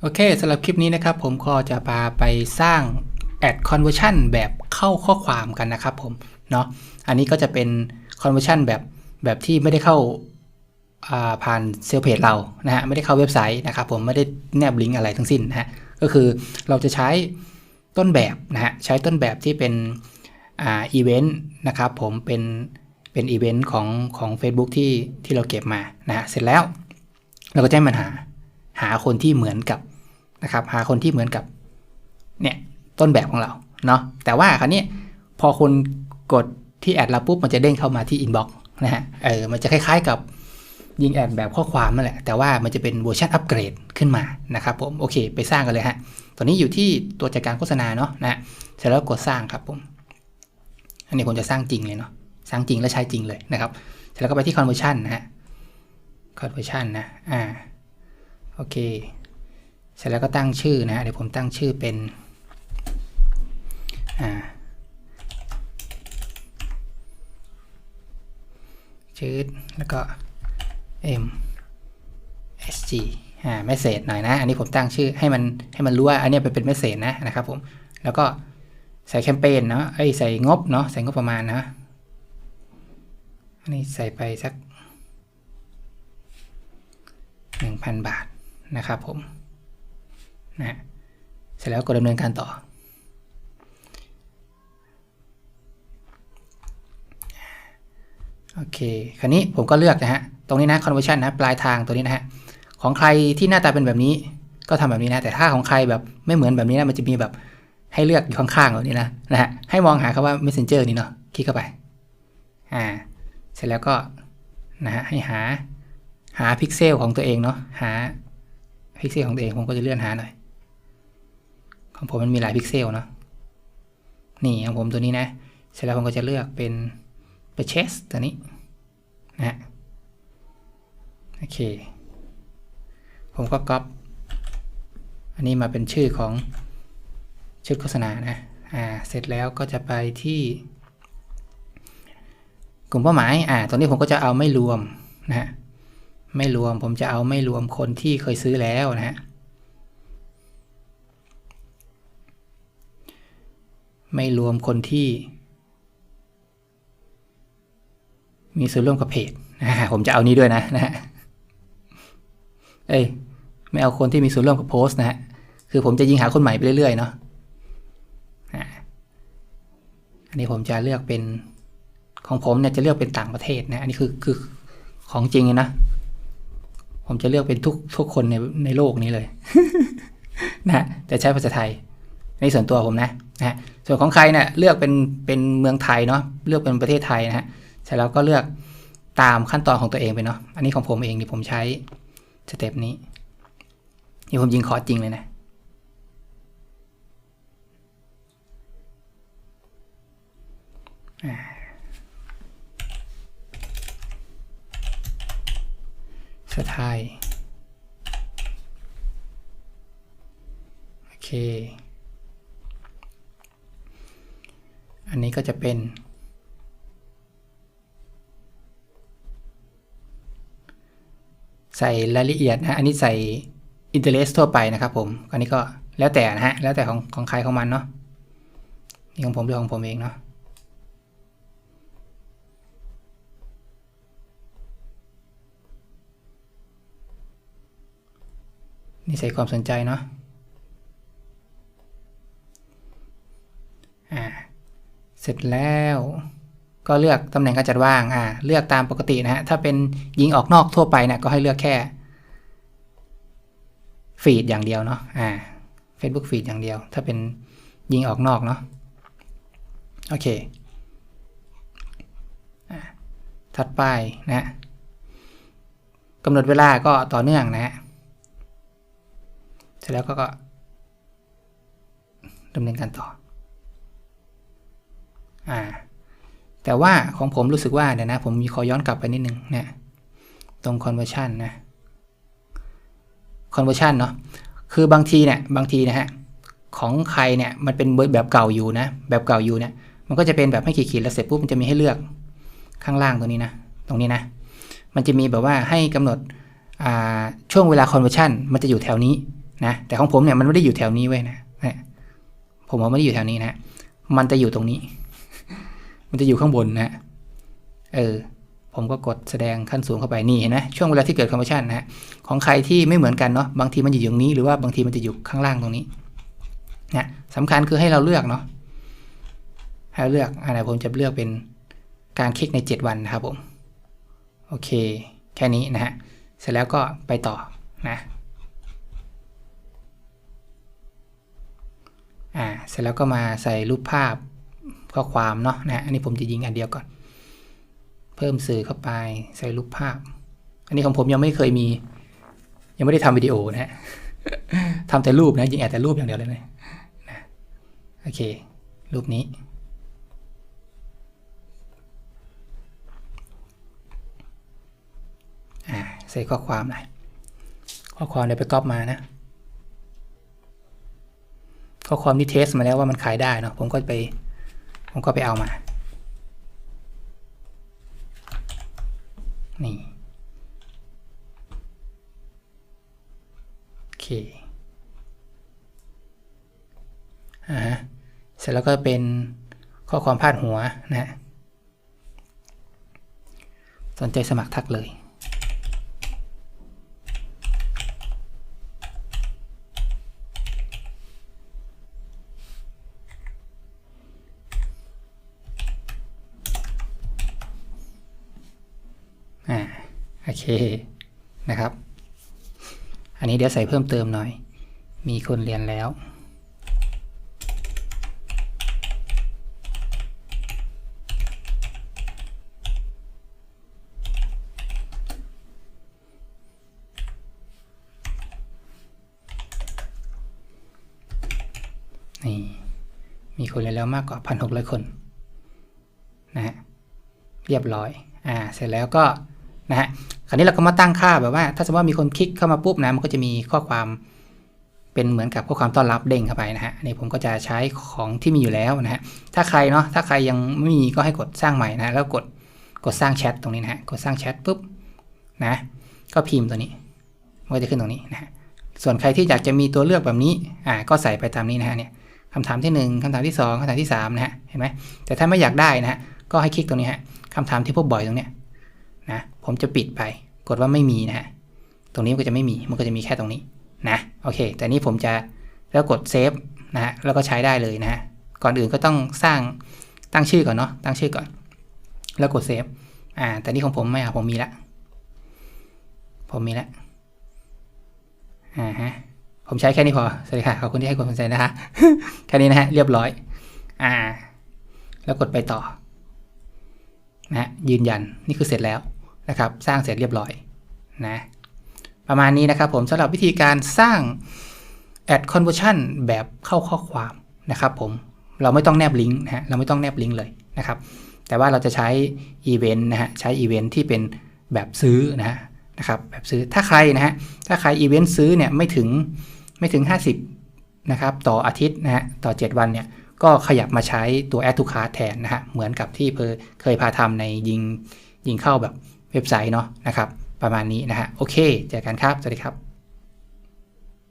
โอเคสำหรับคลิปนี้นะครับ ผมก็จะพาไปสร้าง Ad Conversion แบบเข้าข้อความกันนะครับผมเนาะอันนี้ก็จะเป็น Conversion แบบแบบที่ไม่ได้เข้าาผ่านเซลล์เพจเรานะฮะไม่ได้เข้าเว็บไซต์นะครับผมไม่ได้แนบลิงก์อะไรทั้งสิ้นนะฮะก็คือเราจะใช้ต้นแบบนะฮะใช้ต้นแบบที่เป็นอ่าอีเวนต์นะครับผมเป็นเป็นอีเวนต์ของของ Facebook ที่ที่เราเก็บมานะฮะเสร็จแล้ว เราก็แจะให้มันหาหาคนที่เหมือนกับ นะครับ หาคนที่เหมือนกับเนี่ยต้นแบบของเราเนาะแต่ว่าคราวนี้พอคนกดที่แอดเราปุ๊บมันจะเด้งเข้ามาที่อินบ็อกซ์นะฮะเออมันจะคล้ายๆกับยิงแอดแบบข้อความนั่นแหละ แต่ว่ามันจะเป็นเวอร์ชันอัปเกรดขึ้นมานะครับผมโอเคไปสร้างกันเลยฮะตอนนี้อยู่ที่ตัวจัดการโฆษณาเนาะนะฮะเสร็จแล้วกดสร้างครับผม อันนี้ผมจะสร้างจริงเลยเนาะสร้างจริงและใช้จริงเลยนะครับ เสร็จแล้วก็ไปที่ conversion นะฮะ conversion นะอ่าโอเค เสร็จแล้วก็ตั้งชื่อนะเดี๋ยวผมตั้งชื่อเป็นอ่าชื่อแล้วก็ m s g อ่าเมสเซจหน่อยนะ อันนี้ผมตั้งชื่อให้มันให้มันรู้ว่าอันนี้เป็นเป็นเมสเซจนะนะครับผม แล้วก็ใส่แคมเปญเนาะไอ้ใส่งบเนาะใส่งบประมาณนะอันนี้ใส่ไปสัก 1,000 บาทนะครับผม นะเสร็จแล้วกดดำเนินการต่อ โอเค คราวนี้ผมก็เลือกนะฮะ ตรงนี้นะ conversion นะ ปลายทางตัวนี้นะฮะ ของใครที่หน้าตาเป็นแบบนี้ ก็ทำแบบนี้นะ แต่ถ้าของใครแบบไม่เหมือนแบบนี้นะ มันจะมีแบบให้เลือกอยู่ข้างๆแบบนี้นะนะฮะ ให้มองหาคำว่า messenger นี่เนาะ คลิกเข้าไป อ่า เสร็จแล้วก็นะฮะ ให้หาหาพิกเซลของตัวเองเนาะ หาพิกเซลของตัวเอง ผมก็จะเลื่อนหาหน่อย ของผมมันมีหลายพิกเซลเนาะนี่ของผมตัวนี้นะ เสร็จแล้วผมก็จะเลือกเป็น purchase ตัวนี้นะฮะโอเค ผมก็ก๊อปอันนี้มาเป็นชื่อของชุดโฆษณานะอ่าเสร็จแล้วก็จะไปที่ กลุ่มเป้าหมายอ่าตรงนี้ผมก็จะเอาไม่รวมนะฮะไม่รวมผมจะเอาไม่รวมคนที่เคยซื้อแล้วนะฮะ ไม่รวมคนที่ มีส่วนร่วมกับเพจนะฮะผมจะเอานี้ด้วยนะนะฮะเอ้ยไม่เอาคนที่มีส่วนร่วมกับโพสต์นะฮะคือผมจะยิงหาคนใหม่ไปเรื่อยๆเนาะอันนี้ผมจะเลือกเป็นของผมเนี่ยจะเลือกเป็นต่างประเทศนะอันนี้คือคือของจริงเลยนะผมจะเลือกเป็นทุกทุกคนในในโลกนี้เลยนะแต่ใช้ภาษาไทยในส่วนตัวผมนะนะ ส่วนของใครเนี่ยเลือกเป็นเป็นเมืองไทยเนาะเลือกเป็นประเทศไทยนะฮะเสร็จแล้วก็เลือกตามขั้นตอนของตัวเองไปเนาะอันนี้ของผมเองนี่ผมใช้สเต็ปนี้นี่ผมยิงคอร์สจริงเลยนะอ่าสไทยโอเค อันนี้ก็จะเป็น ใส่รายละเอียดนะอันนี้ใส่ interest ทั่วไปนะครับผม อันนี้ก็แล้วแต่นะฮะ แล้วแต่ของของใครของมันเนาะ นี่ของผมเรื่องของผมเองเนาะนี่ใส่ความสนใจเนาะ อ่า เสร็จแล้ว ก็เลือกตำแหน่งการจัดวางอ่าเลือกตามปกตินะฮะถ้าเป็นยิงออกนอกทั่วไปเนี่ยก็ให้เลือกแค่ฟีดอย่างเดียวเนาะอ่า Facebook ฟีดอย่างเดียว ถ้าเป็นยิงออกนอกเนาะโอเคอ่าถัดไปนะฮะกำหนดเวลาก็ต่อเนื่องนะฮะเสร็จแล้วก็ก็ดำเนินการต่อ อ่าแต่ว่าของผมรู้สึกว่าเดี๋ยวนะ ผมมีขอย้อนกลับไปนิดนึงเนี่ยตรง conversion นะ conversion เนาะคือบางทีเนี่ยบางทีนะฮะของใครเนี่ยมันเป็นแบบเก่าอยู่นะ แบบเก่าอยู่เนี่ยมันก็จะเป็นแบบไม่ขีดๆแล้วเสร็จปุ๊บมันจะมีให้เลือกข้างล่างตรงนี้นะ ตรงนี้นะ มันจะมีแบบว่าให้กำหนดช่วงเวลา conversion มันจะอยู่แถวนี้นะแต่ของผมเนี่ยมันไม่ได้อยู่แถวนี้เว้ยนะนะผมว่าไม่ได้อยู่แถวนี้นะ มันจะอยู่ตรงนี้ มันจะอยู่ข้างบนนะเออผมก็กดแสดงขั้นสูงเข้าไปนี่เห็นไหมช่วงเวลาที่เกิดคอมเพรสชันนะฮะของใครที่ไม่เหมือนกันเนาะบางทีมันอยู่ตรงนี้หรือว่าบางทีมันจะอยู่ข้างล่างตรงนี้นะสำคัญคือให้เราเลือกเนาะให้เราเลือกอะไรผมจะเลือกเป็นการคลิกใน 7 วันนะครับผมโอเค แค่นี้นะฮะเสร็จแล้วก็ไปต่อนะอ่าเสร็จแล้วก็มาใส่รูปภาพ ข้อความเนาะนะฮะอันนี้ผมจะยิงอันเดียวก่อน เพิ่มสื่อเข้าไปใส่รูปภาพ อันนี้ของผมยังไม่เคยมี ยังไม่ได้ทำวิดีโอนะฮะทำแต่รูปนะยิงแอดแต่รูปอย่างเดียวเลยนะนะโอเค รูปนี้อ่าใส่ข้อความหน่อยข้อความเดี๋ยวไปก๊อปมานะ ข้อความที่เทสมาแล้วว่ามันขายได้เนาะผมก็ไป ผมก็ไปเอามา นี่ โอเคอ่าเสร็จแล้วก็เป็นข้อความพาดหัวนะฮะสนใจสมัครทักเลย อ่าโอ เคนะครับ อันนี้เดี๋ยวใส่เพิ่มเติมหน่อย มีคนเรียนแล้ว นี่มีคนเรียนแล้วมากกว่าพันหกร้อยคนนะฮะเรียบร้อย อ่า เสร็จแล้วก็นะฮะ คราวนี้เราก็มาตั้งค่าแบบว่า ถ้าสมมติว่ามีคนคลิกเข้ามาปุ๊บนะมันก็จะมีข้อความเป็นเหมือนกับข้อความต้อนรับเด้งเข้าไปนะฮะนนี้ผมก็จะใช้ของที่มีอยู่แล้วนะฮะถ้าใครเนาะถ้าใครยังไม่มีก็ให้กดสร้างใหม่นะแล้วกดกดสร้างแชทตรงนี้นะฮะกดสร้างแชทปุ๊บนะก็พิมพ์ตัวนี้มันก็จะขึ้นตรงนี้นะฮะส่วนใครที่อยากจะมีตัวเลือกแบบนี้อ่าก็ใส่ไปตามนี้นะฮะเนี่ยคำถามที่ 1คำถามที่ 2คำถามที่3นะฮะเห็นไหมแต่ถ้าไม่อยากได้นะฮะก็ให้คลิกตรงนี้ฮะคำถามที่พบบ่อยตรงเนี้ย นะผมจะปิดไป กดว่าไม่มีนะฮะตรงนี้มันก็จะไม่มีมันก็จะมีแค่ตรงนี้นะโอเค แต่นี้ผมจะแล้วกดเซฟนะฮะแล้วก็ใช้ได้เลยนะฮะก่อนอื่นก็ต้องสร้างตั้งชื่อก่อนเนาะตั้งชื่อก่อน แล้วกดเซฟอ่าแต่นี่ของผมไม่อาผมมีละผมมีละอ่าฮะผมใช้แค่นี้พอสวัสดีค่ะขอบคุณที่ให้ความสนใจนะคะแค่นี้นะฮะเรียบร้อย อ่า แล้วกดไปต่อนะฮะยืนยันนี่คือเสร็จแล้ว นะครับ สร้างเสร็จเรียบร้อยนะประมาณนี้นะครับผมสำหรับวิธีการสร้าง add conversion แบบเข้าข้อความนะครับผมเราไม่ต้องแนบลิงก์นะฮะเราไม่ต้องแนบลิงก์เลยนะครับ แต่ว่าเราจะใช้อีเวนต์นะฮะใช้อีเวนต์ที่เป็นแบบซื้อนะฮะนะครับแบบซื้อถ้าใครนะฮะถ้าใครอีเวนต์ซื้อเนี่ยไม่ถึงไม่ถึง 50นะครับต่ออาทิตย์นะฮะต่อ 7 วันเนี่ยก็ขยับมาใช้ตัว add to cart แทนนะฮะเหมือนกับที่เพอเคยพาทำในยิงยิงเข้าแบบ เว็บไซต์เนาะนะครับ ประมาณนี้นะฮะโอเคเจอกันครับ สวัสดีครับ